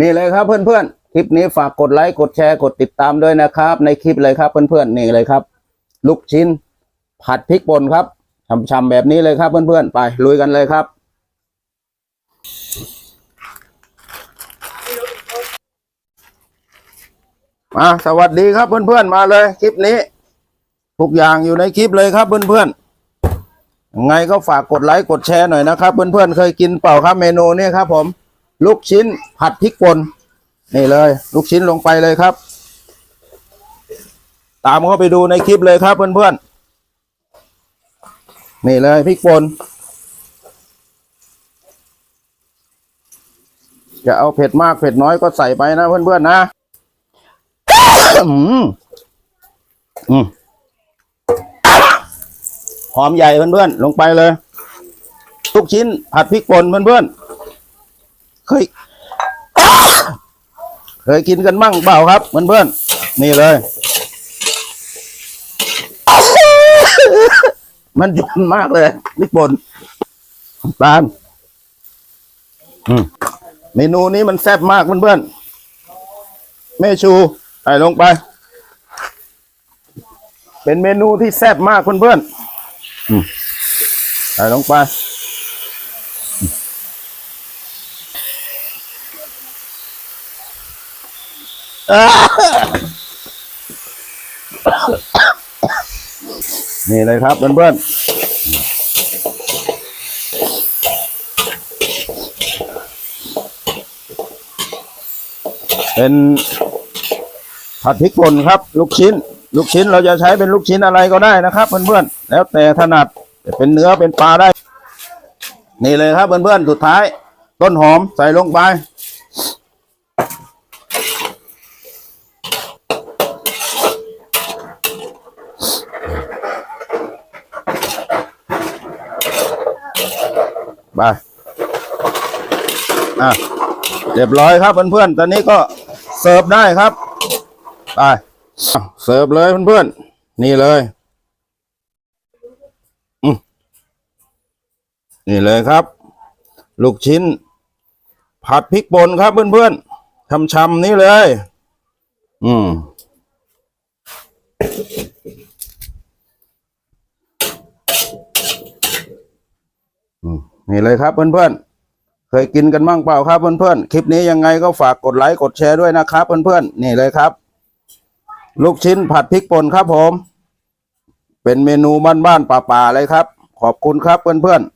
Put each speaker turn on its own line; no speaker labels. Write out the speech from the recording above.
นี่เลยครับเพื่อนๆ คลิปนี้ฝากกดไลค์กดแชร์กดติดตามด้วยนะครับ ในคลิปเลยครับเพื่อนๆนี่เลยครับ ลูกชิ้น ผัดพริกป่นครับช่ำๆแบบนี้เลยครับเพื่อนๆ ไปลุยกันเลยครับ มาสวัสดีครับเพื่อนๆมาเลย คลิปนี้ ทุกอย่างอยู่ในคลิปเลยครับเพื่อนๆไงก็ฝากกดไลค์กดแชร์หน่อยนะครับ เพื่อนๆเคยกินเปล่าครับเมนูนี้ครับผม ลูกชิ้นผัดพริกป่นนี่เลย ลูกชิ้นลงไปเลยครับ ตามเข้าไปดูในคลิปเลยครับเพื่อนๆนี่เลยพริกป่นจะเอาเผ็ดมากเผ็ดน้อยก็ใส่ไปนะเพื่อนๆนะอืมอืมหอมใหญ่เพื่อนๆลงไปเลยลูกชิ้นผัดพริกป่นเพื่อนๆ เคยเคยกินกันมั่งเปล่าครับเพื่อนๆนี่เลย มันหยุนมากเลยพริกป่นตาลเมนูนี้มันแซ่บมากเพื่อนๆแม่ชูใส่ลงไป เป็นเมนูที่แซ่บมากเพื่อนๆอืมใส่ลงไป นี่เลยครับเพื่อนๆเป็นผัดพริกป่นครับ ลูกชิ้น ลูกชิ้นเราจะใช้เป็นลูกชิ้นอะไรก็ได้นะครับเพื่อนๆแล้วแต่ถนัดเป็นเนื้อเป็นปลาได้ นี่เลยครับเพื่อนๆสุดท้าย ต้นหอมใส่ลงไป ไปอะเรียบร้อยครับเพื่อนๆ ตอนนี้ก็เสิร์ฟได้ครับ ไป เสิร์ฟเลยเพื่อนๆ นี่เลยอืมนี่เลยครับ ลูกชิ้น ผัดพริกป่นครับเพื่อนๆชำๆนี่เลย อืม นี่เลยครับเพื่อนๆ เคยกินกันบ้างเปล่าครับเพื่อนๆ คลิปนี้ยังไงก็ฝากกดไลค์กดแชร์ด้วยนะครับเพื่อนๆ นี่เลยครับ ลูกชิ้นผัดพริกป่นครับผม เป็นเมนูบ้านๆป่าๆเลยครับ ขอบคุณครับเพื่อนๆ